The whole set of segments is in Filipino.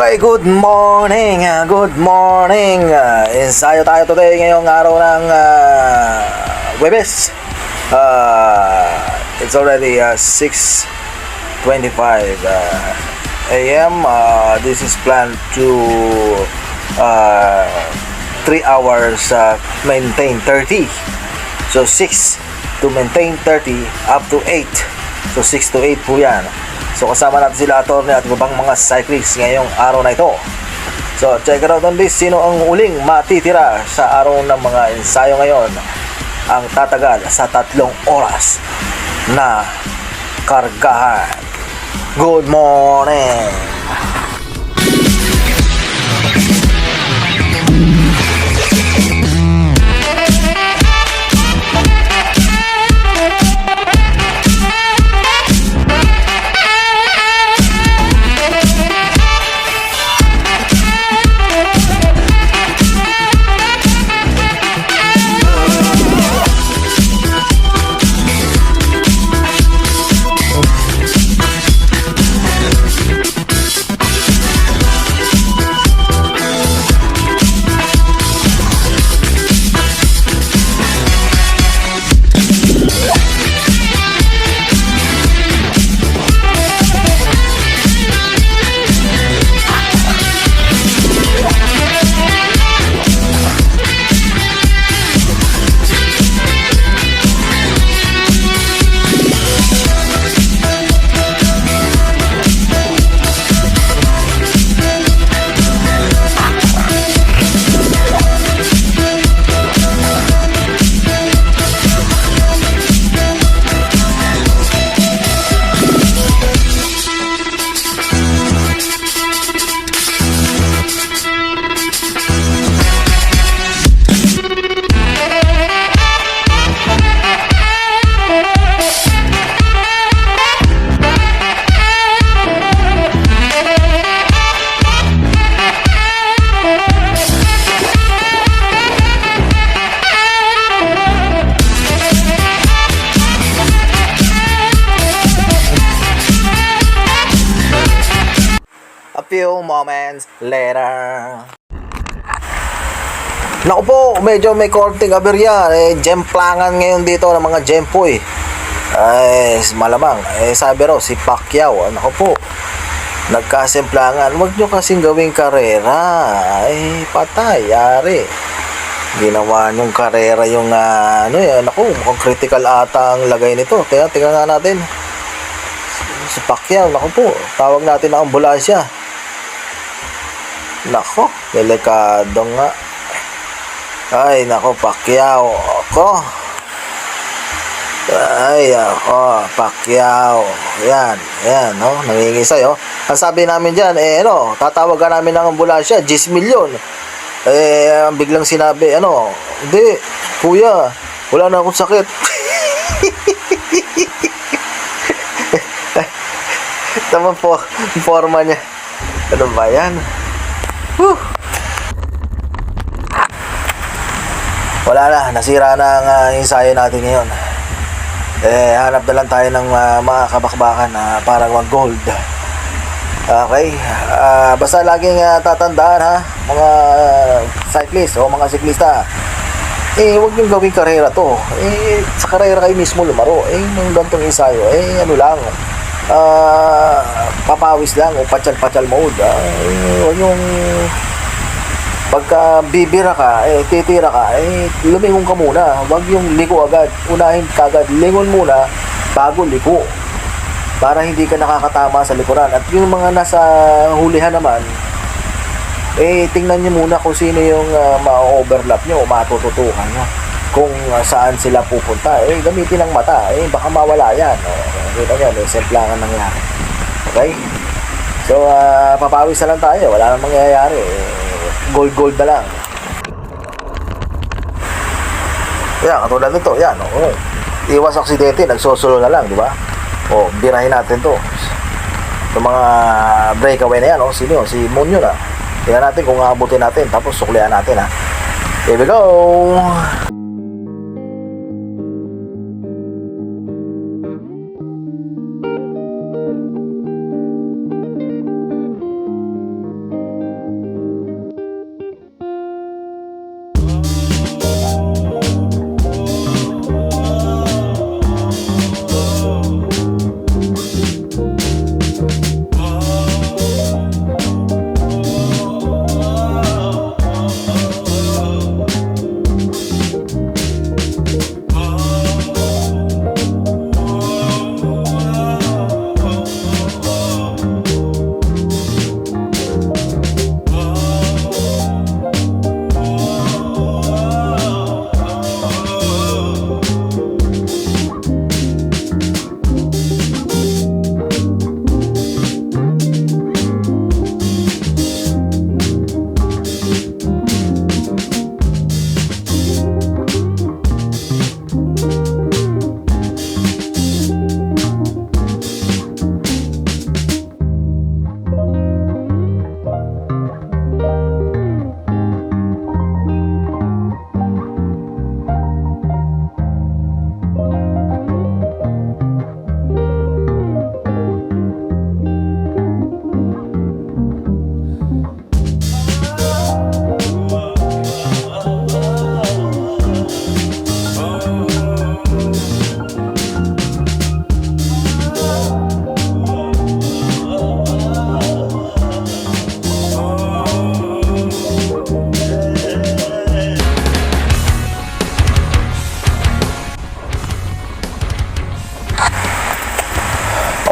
Okay, good morning, ah, good morning. Uh, ensayo tayo today ngayong araw ng uh, Webes. Uh, it's already uh, 6.25 uh, a.m. Uh, this is planned to uh, 3 hours uh, maintain 30. So 6 to maintain 30 up to 8. So 6 to 8 po yan. So kasama natin sila attorney at iba pang mga cyclists ngayong araw na ito. So check it out on this. Sino ang uling matitira sa araw ng mga ensayo ngayon? Ang tatagal sa tatlong oras na kargahan. Good morning! Few moments later. Naku po, medyo may korting aberya. Eh, jemplangan ngayon dito ng mga jempoy. Ay, malamang. Eh, sabi raw, si Pacquiao. Naku po, nagkasemplangan. Huwag nyo kasing gawing karera. Ay, patay, yari. Ginawa nyong karera yung, ah, ano yan. Naku, mukhang critical ata ang lagay nito. Tingnan, tingnan nga natin. Si Pacquiao, naku po, tawag natin ang ambulansya. Nako, delikado nga. Ay, nako, Pacquiao. Ako. Ay, ako, Pacquiao. Yan, yan, no? Nangingisay, oh. Ang sabi namin dyan, eh, ano, tatawagan namin ng ambulansya, 10 milyon. Eh, ang biglang sinabi, ano, hindi, kuya, wala na akong sakit. Tama po, forma niya. Ano ba yan? Whew. Wala na, nasira na ang uh, ensayo natin ngayon. Eh, hanap na lang tayo ng ah, mga kabakbakan na para mag-gold. Okay, ah, basta laging ah, tatandaan ha, mga cyclist o mga siklista. Eh, huwag niyong gawing karera to. Eh, sa karera kayo mismo lumaro. Eh, nung gantong ensayo, eh, ano lang, ah, papawis lang o patsal-patsal mode. Eh, huwag yung pagka bibira ka, eh, titira ka, eh, lumingon ka muna. Huwag yung liko agad. Unahin ka agad. Lingon muna bago liko. Para hindi ka nakakatama sa likuran. At yung mga nasa hulihan naman, eh, tingnan nyo muna kung sino yung uh, ma-overlap nyo o matututukan nyo. Kung ah, saan sila pupunta. Eh, gamitin ang mata. Eh, baka mawala yan. O, kita nyo, may semplangan nangyari. Okay? So, ah, papawis na lang tayo. Wala nang mangyayari. Eh, gold-gold na lang. Yan, katulad nito. Yan, oo. Iwas aksidente, nagsosulo na lang, di ba? O, birahin natin to. Yung mga breakaway na yan, oh, sino yun? Si Moon yun, ah. Tingnan natin kung aabutin natin, tapos suklihan natin, ha. Here we go!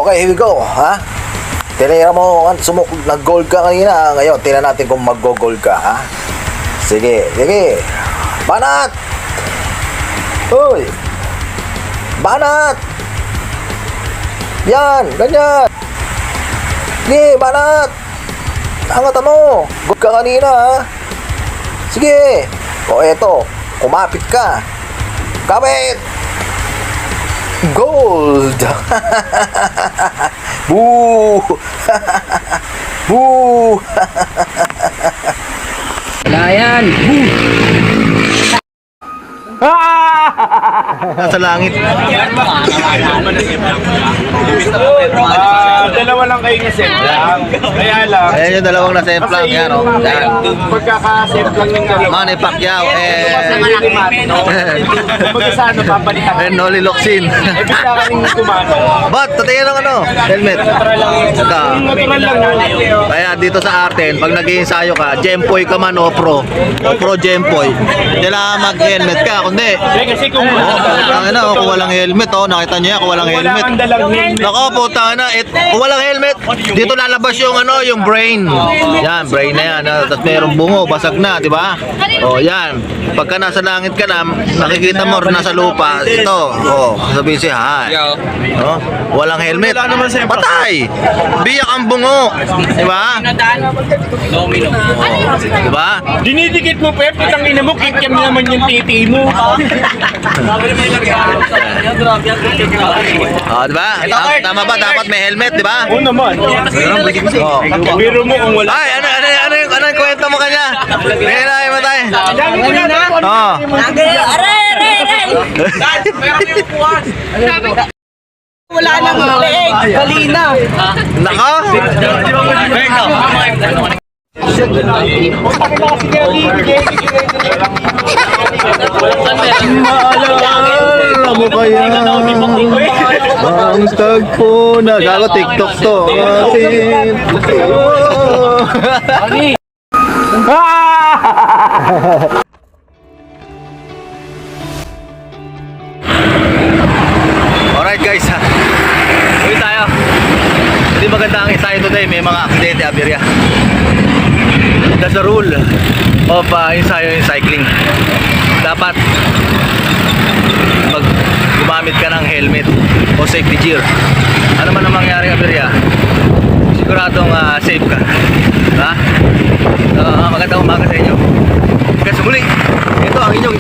Okay, here we go, ha? Tinira mo, sumuk, nag-gold ka kanina. Ngayon, tingnan natin kung mag-gold ka, ha? Sige, sige. Banat! Uy! Banat! Yan, ganyan. Sige, banat! Hangatan mo. Gold ka kanina, ha? Sige. O, eto. Kumapit ka. Kapit! Gold! Boo! Boo! Wala yan. Nasa langit. Ah, dalawa lang kayo na set lang. Kaya lang, Ayan yung dalawang nasa implang. Yan, o. Yan. pagkakaset lang yung dalawa. Manny Pacquiao and... Kumbaga sa ano, papalitan. and Noli Locsin. Eh, bigla ka rin tumano. Ba't? Tatingin ng ano? Helmet. Lang. Ito. Natural lang. Kaya dito sa Arten, pag nag-iensayo ka, Gempoy ka man o Pro. O Pro Gempoy. Kailangan mag-helmet ka. Kundi, Eh, kasi kung ang ano, kung walang helmet, oh, nakita niyo kung walang wala helmet. kang dalang helmet. Nako, puta na. Et, kung walang helmet, dito lalabas yung ano, yung brain. Yan, brain na yan. ah. Tapos merong bungo, basag na, di ba? O, yan. Pagka nasa langit ka na, nakikita mo nasa lupa, ito. O, sabihin siya, hi. O, walang helmet. Patay! Biyak ang bungo. Di ba? Domino. Di ba? Dinidikit mo, Pep. Putang ina mo, kikiam naman yung titi mo. O, di ba? Ta- Tama ba? Dapat may helmet, di ba? Oo naman. O. Biro mo kung wala. Ay, ano, ano, ano, yung, ano yung kwento mo kanya? Ngayon na, yung matay. Oo. Wala nang leeg. Bali na. Nako! Maalala mo kaya ang tagpo na gago TikTok to atin. Alright guys ha. Uwi tayo. Hindi maganda ang ensayo today. May mga aksidente aberya. That's the rule of uh, ensayo in cycling. Dapat pag gumamit ka ng helmet o safety gear. Ano man ang mangyari aberya, siguradong uh, safe ka. Ha? Uh, magandang umaga sa inyo. Hanggang sa muli. Ito ang inyong